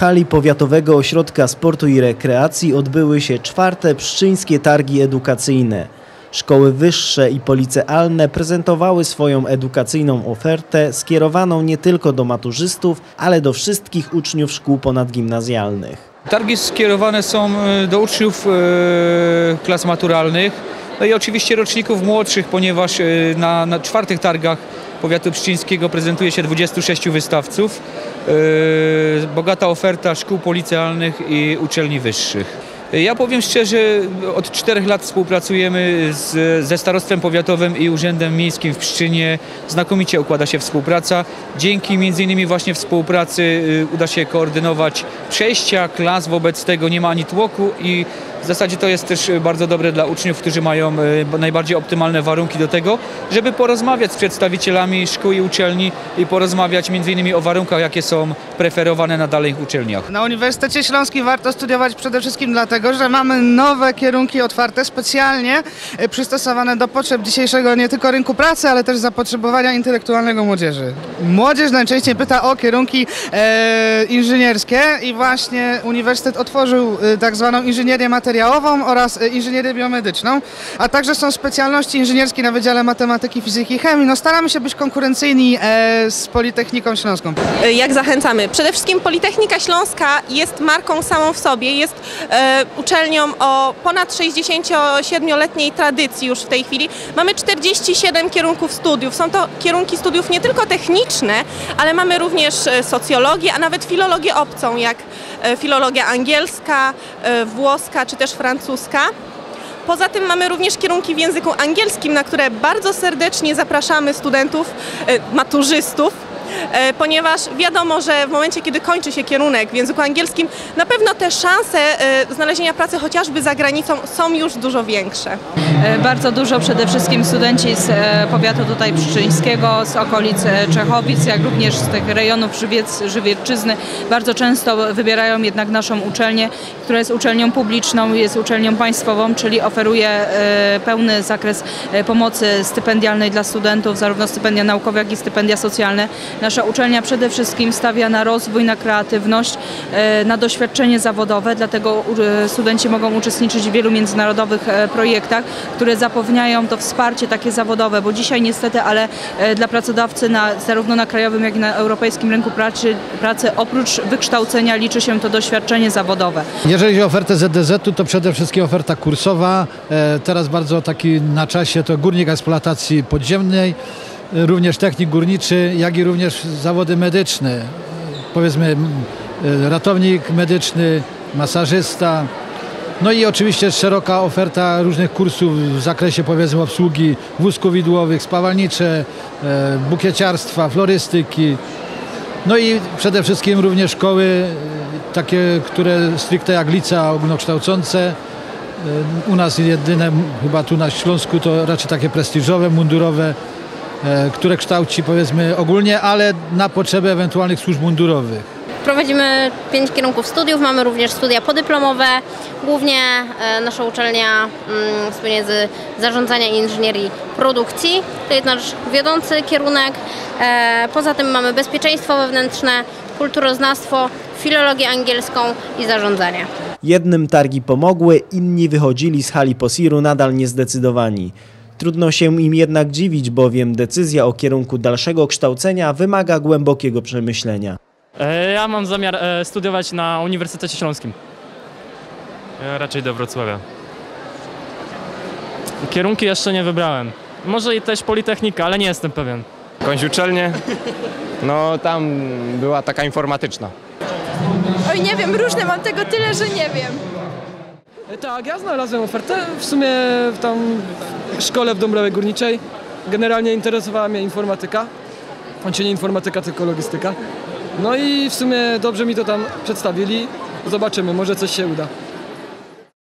hali Powiatowego Ośrodka Sportu i Rekreacji odbyły się czwarte pszczyńskie targi edukacyjne. Szkoły wyższe i policealne prezentowały swoją edukacyjną ofertę skierowaną nie tylko do maturzystów, ale do wszystkich uczniów szkół ponadgimnazjalnych. Targi skierowane są e, do uczniów e, klas maturalnych, no i oczywiście roczników młodszych, ponieważ e, na, na czwartych targach powiatu pszczyńskiego prezentuje się 26 wystawców. E, Bogata oferta szkół policealnych i uczelni wyższych. Ja powiem szczerze, od czterech lat współpracujemy z, ze Starostwem Powiatowym i Urzędem Miejskim w Pszczynie. Znakomicie układa się współpraca. Dzięki między innymi właśnie współpracy y, uda się koordynować przejścia klas, wobec tego nie ma ani tłoku i w zasadzie to jest też bardzo dobre dla uczniów, którzy mają y, najbardziej optymalne warunki do tego, żeby porozmawiać z przedstawicielami szkół i uczelni i porozmawiać innymi o warunkach, jakie są preferowane na danych uczelniach. Na Uniwersytecie Śląskim warto studiować przede wszystkim dlatego, że mamy nowe kierunki otwarte, specjalnie e, przystosowane do potrzeb dzisiejszego nie tylko rynku pracy, ale też zapotrzebowania intelektualnego młodzieży. Młodzież najczęściej pyta o kierunki e, inżynierskie i właśnie Uniwersytet otworzył e, tak zwaną inżynierię materiałową oraz e, inżynierię biomedyczną, a także są specjalności inżynierskie na Wydziale Matematyki, Fizyki i Chemii. No staramy się być konkurencyjni e, z Politechniką Śląską. Jak zachęcamy? Przede wszystkim Politechnika Śląska jest marką samą w sobie, jest e, uczelnią o ponad 67-letniej tradycji już w tej chwili. Mamy 47 kierunków studiów. Są to kierunki studiów nie tylko techniczne, ale mamy również e, socjologię, a nawet filologię obcą, jak e, filologia angielska, e, włoska czy też francuska. Poza tym mamy również kierunki w języku angielskim, na które bardzo serdecznie zapraszamy studentów, e, maturzystów, ponieważ wiadomo, że w momencie, kiedy kończy się kierunek w języku angielskim, na pewno te szanse e, znalezienia pracy chociażby za granicą są już dużo większe. E, Bardzo dużo przede wszystkim studenci z e, powiatu tutaj pszczyńskiego, z okolic e, Czechowic, jak również z tych rejonów Żywiec, Żywiecczyzny bardzo często wybierają jednak naszą uczelnię, która jest uczelnią publiczną, jest uczelnią państwową, czyli oferuje e, pełny zakres e, pomocy stypendialnej dla studentów, zarówno stypendia naukowe, jak i stypendia socjalne. Nasza uczelnia przede wszystkim stawia na rozwój, na kreatywność, e, na doświadczenie zawodowe, dlatego e, studenci mogą uczestniczyć w wielu międzynarodowych e, projektach, które zapewniają to wsparcie takie zawodowe, bo dzisiaj niestety, ale dla pracodawcy na, zarówno na krajowym, jak i na europejskim rynku pracy, pracy oprócz wykształcenia liczy się to doświadczenie zawodowe. Jeżeli chodzi o ofertę ZDZ-u, to przede wszystkim oferta kursowa. Teraz bardzo taki na czasie to górnik eksploatacji podziemnej, również technik górniczy, jak i również zawody medyczne. Powiedzmy e, ratownik medyczny, masażysta. No i oczywiście szeroka oferta różnych kursów w zakresie powiedzmy obsługi wózków widłowych, spawalnicze, e, bukieciarstwa, florystyki. No i przede wszystkim również szkoły e, takie, które stricte jak licea ogólnokształcące. U nas jedyne, chyba tu na Śląsku, to raczej takie prestiżowe, mundurowe, które kształci powiedzmy ogólnie, ale na potrzeby ewentualnych służb mundurowych. Prowadzimy pięć kierunków studiów, mamy również studia podyplomowe. Głównie e, nasza uczelnia mm, słynie z zarządzania i inżynierii produkcji. To jest nasz wiodący kierunek. E, Poza tym mamy bezpieczeństwo wewnętrzne, kulturoznawstwo, filologię angielską i zarządzanie. Jednym targi pomogły, inni wychodzili z hali Posiru nadal niezdecydowani. Trudno się im jednak dziwić, bowiem decyzja o kierunku dalszego kształcenia wymaga głębokiego przemyślenia. E, Ja mam zamiar e, studiować na Uniwersytecie Śląskim. Ja raczej do Wrocławia. Kierunki jeszcze nie wybrałem. Może i też Politechnika, ale nie jestem pewien. Jakąś uczelnię? No tam była taka informatyczna. Oj, nie wiem, różne mam tego tyle, że nie wiem. Tak, ja znalazłem ofertę w sumie w tam szkole w Dąbrowie Górniczej. Generalnie interesowała mnie informatyka. Znaczy nie informatyka, tylko logistyka. No i w sumie dobrze mi to tam przedstawili. Zobaczymy, może coś się uda.